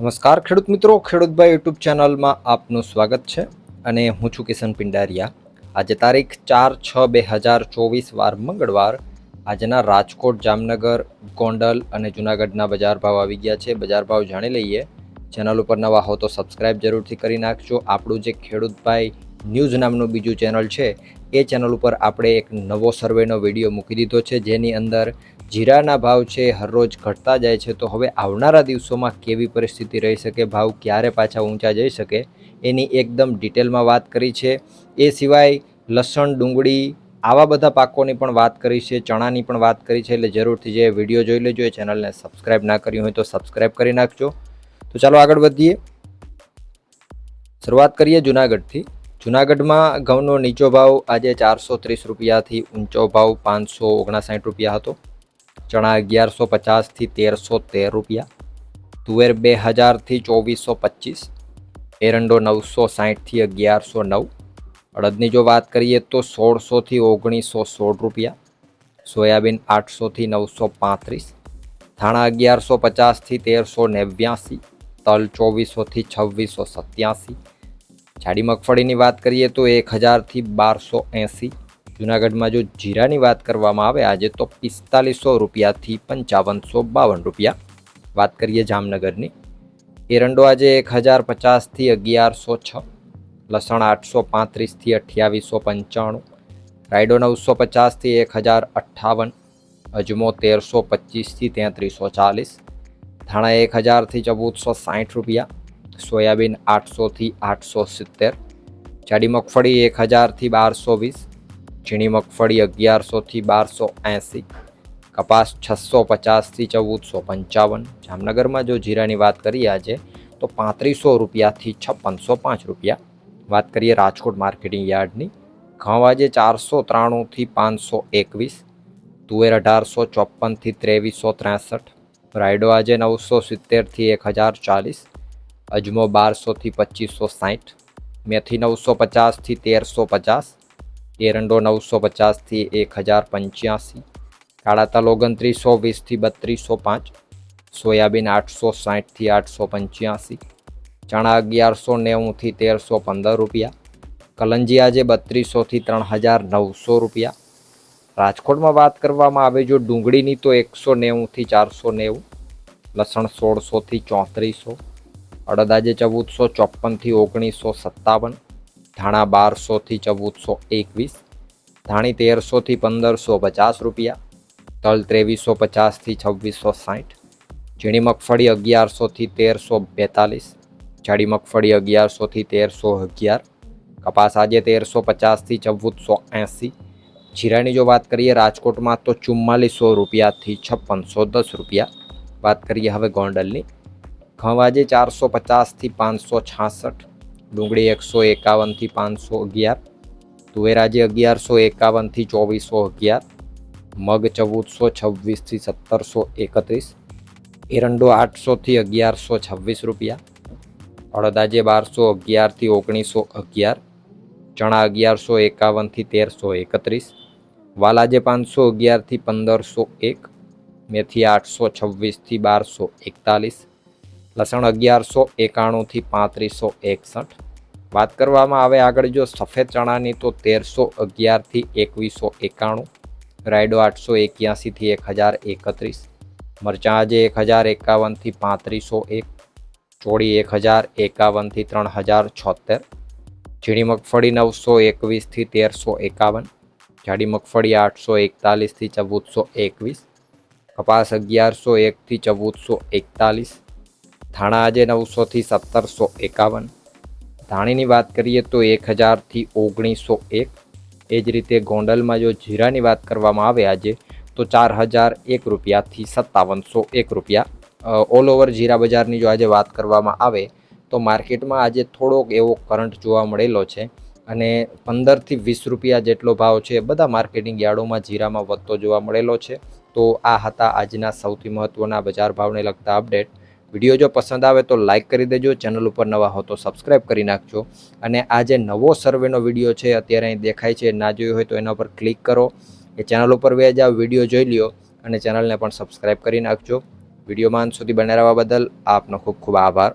નમસ્કાર ખેડૂત મિત્રો ખેડૂતભાઈ યુટ્યુબ ચેનલમાં આપનું સ્વાગત છે અને હું છું કિશન પિંડારિયા. આજે તારીખ ચાર છ બે હજાર ચોવીસ વાર મંગળવાર આજના રાજકોટ, જામનગર, ગોંડલ અને જૂનાગઢના બજાર ભાવ આવી ગયા છે. બજાર ભાવ જાણી લઈએ. ચેનલ ઉપર નવા હો તો સબસ્ક્રાઇબ જરૂરથી કરી નાખજો. આપણું જે ખેડૂતભાઈ ન્યૂઝ નામનું બીજું ચેનલ છે. એ ચેનલ ઉપર આપણે એક નવો સર્વેનો વીડિયો મૂકી દીધો છે. જેની અંદર જીરાના ભાવ છે હરરોજ ઘટતા જાય છે. તો હવે આવનારા દિવસોમાં કેવી પરિસ્થિતિ રહી શકે, ભાવ ક્યારે પાછા ઊંચા જઈ શકે, એની એકદમ ડિટેલમાં વાત કરી છે. એ સિવાય લસણ, ડુંગળી, આવા બધા પાકોની પણ વાત કરી છે, ચણાની પણ વાત કરી છે. એટલે જરૂરથી જે વીડિયો જોઈ લેજો, એ ચેનલને સબસ્ક્રાઇબ ના કરી હોય તો સબસ્ક્રાઇબ કરી નાખજો. તો ચાલો આગળ વધીએ. શરૂઆત કરીએ જુનાગઢથી. જુનાગઢમાં ઘઉંનો નીચો ભાવ આજે ચારસો ત્રીસ રૂપિયાથી ઊંચો ભાવ પાંચસો ઓગણસાઠ રૂપિયા હતો. ચણા અગિયારસો પચાસથી તેરસો તેર રૂપિયા. તુવેર બે હજારથી ચોવીસો પચીસ. એરંડો નવસો સાહીઠથી અગિયારસો નવ. અડદની જો વાત કરીએ તો સોળસોથી ઓગણીસો સોળ રૂપિયા. સોયાબીન આઠસોથી નવસો પાંત્રીસ. ધાણા અગિયારસો પચાસથી તેરસો નેવ્યાસી. તલ ચોવીસોથી છવ્વીસો સત્યાસી. જાડી મગફળીની વાત કરીએ તો એક હજારથી બારસો એંસી. જુનાગઢમાં જો જીરાની વાત કરવામાં આવે, આજે તો પિસ્તાલીસો રૂપિયાથી પંચાવનસો બાવન રૂપિયા. વાત કરીએ જામનગરની. એરંડો આજે એક હજાર પચાસથી અગિયારસો છ, લસણ આઠસો પાંત્રીસથી અઠ્યાવીસો પંચાણું, રાયડો નવસો પચાસથી એક હજાર અઠ્ઠાવન, અજમો તેરસો પચીસથી તેત્રીસો ચાલીસ, ધાણા એક હજારથી ચૌદસો સાઠ રૂપિયા સોયાબીન આઠસોથી આઠસો સિત્તેર જાડી મગફળી એક હજારથી બારસો વીસ ઝીણી મગફળી અગિયારસોથી બારસો એંસી કપાસ છસો પચાસથી ચૌદસો પંચાવન જામનગરમાં જો જીરાની વાત કરીએ આજે, તો પાંત્રીસો રૂપિયાથી છપ્પનસો પાંચ રૂપિયા. વાત કરીએ રાજકોટ માર્કેટિંગ યાર્ડની, ઘઉં આજે ચારસો ત્રાણુંથી પાંચસો એકવીસ તુવેર અઢારસો ચોપનથી ત્રેવીસો ત્રેસઠ રાયડો આજે નવસો સિત્તેરથી એક હજાર ચાલીસ અજમો બારસોથી પચીસો સાઠ મેથી નવસો પચાસથી તેરસો પચાસ એરંડો નવસો પચાસથી એક હજાર પંચ્યાસી કાળા ઓગણત્રીસો વીસથી બત્રીસો પાંચ સોયાબીન આઠસો સાઠથી આઠસો પંચ્યાસી ચણા અગિયારસો નેવુંથી તેરસો પંદર રૂપિયા, કલંજી આજે બત્રીસોથી ત્રણ હજાર નવસો રૂપિયા. રાજકોટમાં વાત કરવામાં આવે જો ડુંગળીની તો એકસો નેવુંથી ચારસો નેવું, લસણ સોળસોથી ચોત્રીસો અડદ આજે ચૌદસો ચોપનથી ઓગણીસો સત્તાવન, ધાણા બારસોથી ચૌદસો એકવીસ, ધાણી તેરસોથી પંદરસો પચાસ રૂપિયા, તલ ત્રેવીસો પચાસથી છવ્વીસો સાઠ, ઝીણી મગફળી અગિયારસોથી તેરસો બેતાલીસ, જાડી મગફળી અગિયારસોથી તેરસો અગિયાર, કપાસ આજે તેરસો પચાસથી ચૌદસો એંસી, જીરાની જો વાત કરીએ રાજકોટમાં તો ચુમ્માલીસો રૂપિયાથી છપ્પનસો દસ રૂપિયા, વાત કરીએ હવે ગોંડલની ઘઉં ચારસો પચાસથી પાંચસો છાસઠ, ડુંગળી એકસો એકાવનથી પાંચસો અગિયાર તુવેર અગિયારસો એકાવનથી ચોવીસો અગિયાર, મગ ચૌદસો છવ્વીસથી સત્તરસો એકત્રીસ, એરંડો આઠસોથી અગિયારસો છવ્વીસ રૂપિયા, અડદાજે બારસો અગિયારથી ઓગણીસો અગિયાર, ચણા અગિયારસો એકાવનથી તેરસો એકત્રીસ, વાલાજે પાંચસો અગિયારથી પંદરસો એક, મેથી આઠસો છવ્વીસથી બારસો એકતાલીસ લસણ અગિયારસો એકાણુંથી પાંત્રીસો એકસઠ. વાત કરવામાં આવે આગળ જો સફેદ ચણાની તો તેરસો અગિયારથી એકવીસો એકાણું. રાયડો આઠસો એક્યાસીથી એક હજાર એકત્રીસ. મરચાં આજે એક હજાર એકાવનથી પાંત્રીસો એક. ચોળી એક હજાર એકાવનથી ત્રણ હજાર છોતેર. ઝીણી મગફળી નવસો એકવીસથી તેરસો એકાવન. જાડી મગફળી આઠસો એકતાલીસથી ચૌદસો એકવીસ. કપાસ અગિયારસો એકથી ચૌદસો એકતાલીસ. ધાણા આજે નવસોથી સત્તરસો એકાવન. ધાણીની વાત કરીએ તો એક હજારથી ઓગણીસો એક. એ જ રીતે ગોંડલમાં જો જીરાની વાત કરવામાં આવે આજે, તો ચાર હજાર એક રૂપિયાથી સત્તાવનસો એક રૂપિયા. ઓલ ઓવર જીરા બજારની જો આજે વાત કરવામાં આવે, તો માર્કેટમાં આજે થોડોક એવો કરંટ જોવા મળેલો છે અને પંદરથી વીસ રૂપિયા જેટલો ભાવ છે બધા માર્કેટિંગ યાર્ડોમાં જીરામાં વધતો જોવા મળેલો છે. તો આ હતા આજના સૌથી મહત્ત્વના બજાર ભાવને લગતા અપડેટ વીડિયો જો પસંદ આવે તો લાઇક કરી દેજો, ચેનલ ઉપર નવા હો તો સબસ્ક્રાઈબ કરી નાખજો. અને આ જે નવો સર્વેનો વીડિયો છે, અત્યારે અહીં દેખાય છે, ના જોયો હોય તો એના પર ક્લિક કરો. એ ચેનલ ઉપર વે જાઓ વીડિયો જોઈ લ્યો અને ચેનલને પણ સબસ્ક્રાઈબ કરી નાખજો. વિડીયોમાં અંત સુધી બને રહેવા બદલ આપનો ખૂબ ખૂબ આભાર.